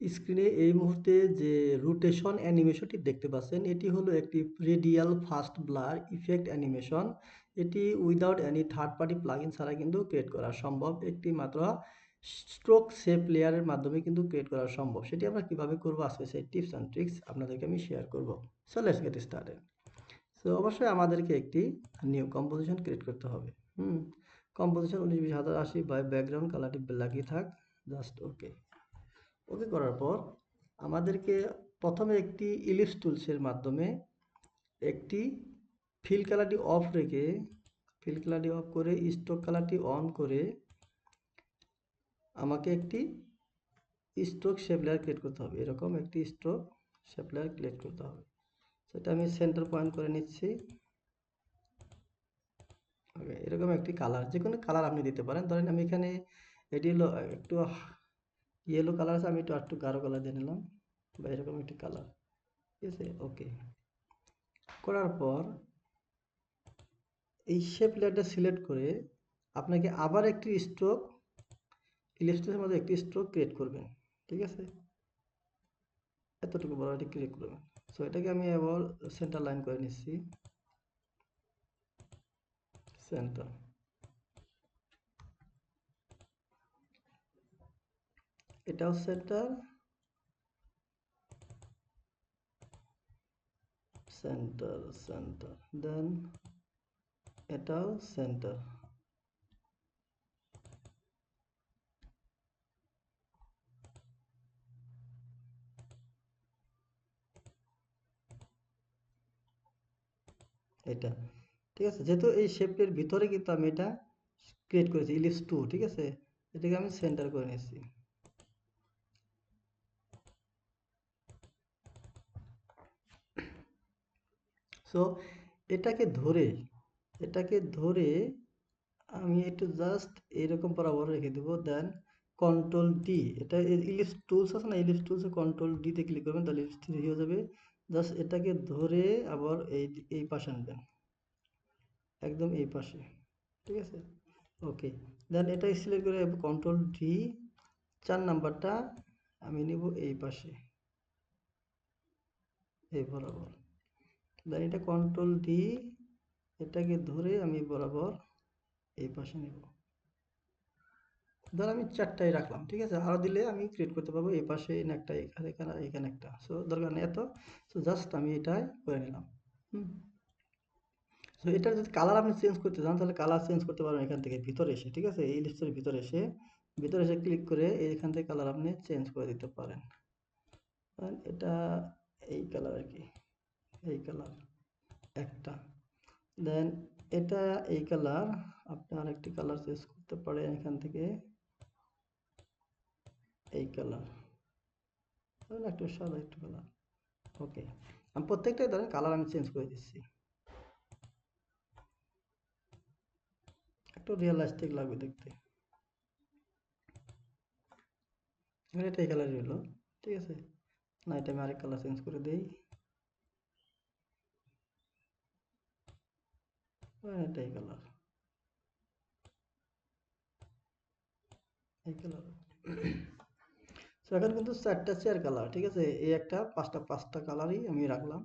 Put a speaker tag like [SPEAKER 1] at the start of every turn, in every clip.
[SPEAKER 1] স্ক্রিনে এই মুহূর্তে যে রোটেশন অ্যানিমেশনটি দেখতে পাচ্ছেন, এটি হলো একটি radial fast blur effect animation. এটি without any third party plugin ছাড়া কিন্তু ক্রিয়েট করা সম্ভব। একটি মাত্র স্ট্রোক সেপ লেয়ারের মাধ্যমে কিন্তু ক্রিয়েট করা সম্ভব। সেটি আমরা কীভাবে করব? আজকে সেই টিপস অ্যান্ড ট্রিক্স আপনাদেরকে আমি শেয়ার করব। So let's get started so অবশ্যই আমাদেরকে একটি নিউ কম্পোজিশন ক্রিয়েট করতে হবে। হুম কম্পোজিশন উনিশ, বিশ, হাজার, আশি বাই ব্যাকগ্রাউন্ড কালারটি ব্ল্যাকই থাক। জাস্ট ওকে ওকে করার পর আমাদেরকে প্রথমে একটি ইলিপস টুলসের মাধ্যমে একটি ফিল কালারটি অফ রেখে ফিল কালারটি অফ করে স্ট্রোক কালারটি অন করে আমাকে একটি স্ট্রোক শেপ ক্রিয়েট করতে হবে। এরকম একটি স্ট্রোক শেপ ক্রিয়েট করতে হবে। সেটা আমি সেন্টার পয়েন্ট করে নিচ্ছি। এরকম একটি কালার যে কোনো কালার আপনি দিতে পারেন। ধরেন আমি এখানে, এটি হলো একটু ইয়েলো কালার আছে, আমি একটু একটু গাঢ় কালার দিয়ে নিলাম। বা এরকম একটি কালার ঠিক আছে? ওকে করার পর এই শেপ লেয়ারটা সিলেক্ট করে আপনাকে আবার একটি স্ট্রোক ইলিপসের মধ্যে একটি স্ট্রোক ক্রিয়েট করবেন। ঠিক আছে? এতটুকু বড় এটি ক্রিয়েট করবেন। সো এটাকে আমি আবার সেন্টার লাইন করে নিচ্ছি। সেন্টার এটাও সেন্টার সেন্টার সেন্টার দেন এটাও সেন্টার এটা, ঠিক আছে? যেহেতু এই শেপের ভিতরে কিন্তু আমি এটা ক্রিয়েট করেছি ইলিপস টু ঠিক আছে? এটাকে আমি সেন্টার করে নিয়েছি। সো এটাকে ধরে এটাকে ধরে আমি একটু জাস্ট এইরকম বরাবর রেখে দেবো দেন কন্ট্রোল ডি এটা ইলিপস টুলস আছে না? ইলিপস টুলসে কন্ট্রোল ডিতে ক্লিক করবেন, তাহলে ইলিপস হয়ে যাবে। জাস্ট এটাকে ধরে আবার এই এই পাশে আনবেন। একদম এই পাশে, ঠিক আছে? ওকে দেন এটা সিলেক্ট করে কন্ট্রোল ডি চার নাম্বারটা আমি নিব এই পাশে। এই বরাবর। দেন এটা কন্ট্রোল ডি এটাকে ধরে আমি বরাবর এই পাশে নেব। ধর আমি চারটাই রাখলাম, ঠিক আছে? আরও দিলে আমি ক্রিয়েট করতে পারব এই পাশে একটা, এখানে এখানে এখানে একটা। সো দরকার নেই এত। সো জাস্ট আমি এটাই করে নিলাম। হুম। সো এটার যদি কালার আপনি চেঞ্জ করতে চান, তাহলে কালার চেঞ্জ করতে পারবেন এখান থেকে ভিতরে এসে, ঠিক আছে? এই লিস্টের ভিতরে এসে ভিতরে এসে ক্লিক করে এইখান থেকে কালার আপনি চেঞ্জ করে দিতে পারেন। এটা এই কালার আর কি। এই কালার একটা। দেন এটা এই কালার আপনি আরেকটি কালার চেঞ্জ করতে পারেন এখান থেকে। এই কালার একটু সাদা একটু কালার ওকে আমি প্রত্যেকটাই ধরেন কালার আমি চেঞ্জ করে দিচ্ছি। একটু রিয়েলাস্টিক লাগবে দেখতে। এটা এই কালারই হলো। ঠিক আছে? না এটা আমি আরেক কালার চেঞ্জ করে দিই। এটা এই কালার এই কালার সো এখন কিন্তু চারটা চেয়ার কালার ঠিক আছে? এই একটা, পাঁচটা পাঁচটা কালারই আমি রাখলাম।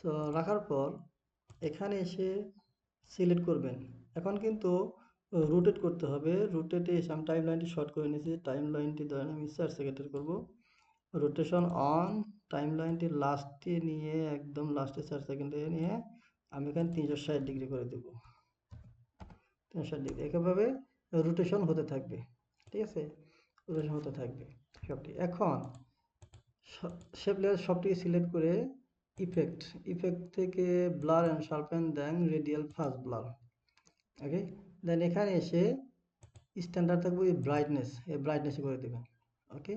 [SPEAKER 1] সো রাখার পর এখানে এসে সিলেক্ট করবেন। এখন কিন্তু রোটেট করতে হবে। রোটেটে এসে আমি টাইম লাইনটি শর্ট করে নিয়েছি। টাইম লাইনটি ধরেন আমি চার সেকেন্ডের করব। রোটেশন অন টাইম লাইনটি লাস্টে নিয়ে, একদম লাস্টে চার সেকেন্ডে নিয়ে আমি এখানে তিনশো ষাট ডিগ্রি করে দেব। তিনশো ষাট ডিগ্রি একইভাবে রোটেশন হতে থাকবে, ঠিক আছে? রোটেশন হতে থাকবে সবটি। এখন শেপ লেয়ার সবটি সিলেক্ট করে ইফেক্ট ইফেক্ট থেকে blur and sharpen then radial fast blur okay then এখানে এসে স্ট্যান্ডার্ড থাকবে এই ব্রাইটনেস এই ব্রাইটনেসে করে দেবেন। ওকে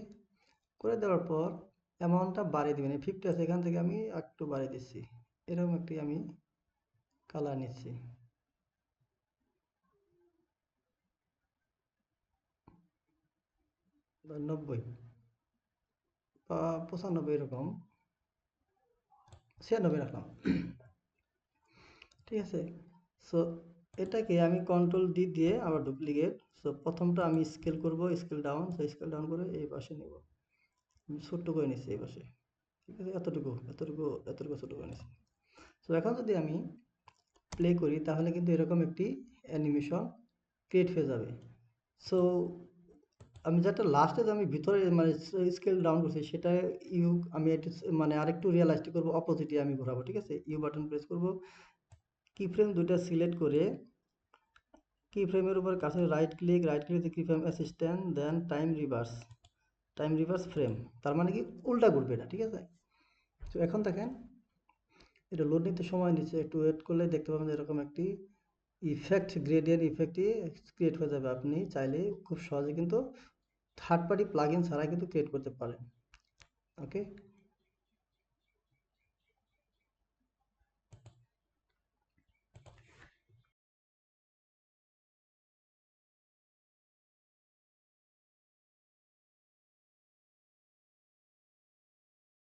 [SPEAKER 1] করে দেওয়ার পর অ্যামাউন্টটা বাড়িয়ে দেবেন। এই ফিফটি আছে, এখান থেকে আমি একটু বাড়িয়ে দিচ্ছি। এরকম একটি আমি কালার নিচ্ছি। নব্বই। বা পঁচানব্বই এরকম। ছিয়ানব্বই রাখলাম। ঠিক আছে? সো এটাকে আমি কন্ট্রোল ডি দিয়ে আবার ডুপ্লিকেট সো প্রথমটা আমি স্কেল করব scale down so scale down করে এই পাশে নেব। ছোট্ট করে নিচ্ছি এই পাশে। ঠিক আছে? এতটুকু এতটুকু এতটুকু ছোট করে নিচ্ছি। তো এখন যদি আমি প্লে করি, তাহলে কিন্তু এরকম একটি অ্যানিমেশন ক্রিয়েট হয়ে যাবে। সো আমি যেটা লাস্টে আমি ভিতরে মানে স্কেল ডাউন করছি, সেটা ইউ আমি মানে আরেকটু রিয়েলাইজড করব অপোজিটে আমি ঘোরাবো, ঠিক আছে? ইউ বাটন প্রেস করব কি ফ্রেম দুইটা সিলেক্ট করে কি ফ্রেমের উপর কাছে রাইট ক্লিক রাইট ক্লিক কি frame assistant then time reverse time reverse frame তার মানে কি উল্টা ঘুরবে এটা, ঠিক আছে? তো এখন দেখেন এটা লোড নিতে সময় নিচ্ছে, একটু ওয়েট করলে দেখতে পাবেন এরকম একটি ইফেক্ট গ্রেডিয়েন্ট ইফেক্টটি ক্রিয়েট হয়ে যাবে। আপনি চাইলে খুব সহজে কিন্তু থার্ড পার্টি প্লাগইন ছাড়া কিন্তু ক্রিয়েট করতে পারেন। ওকে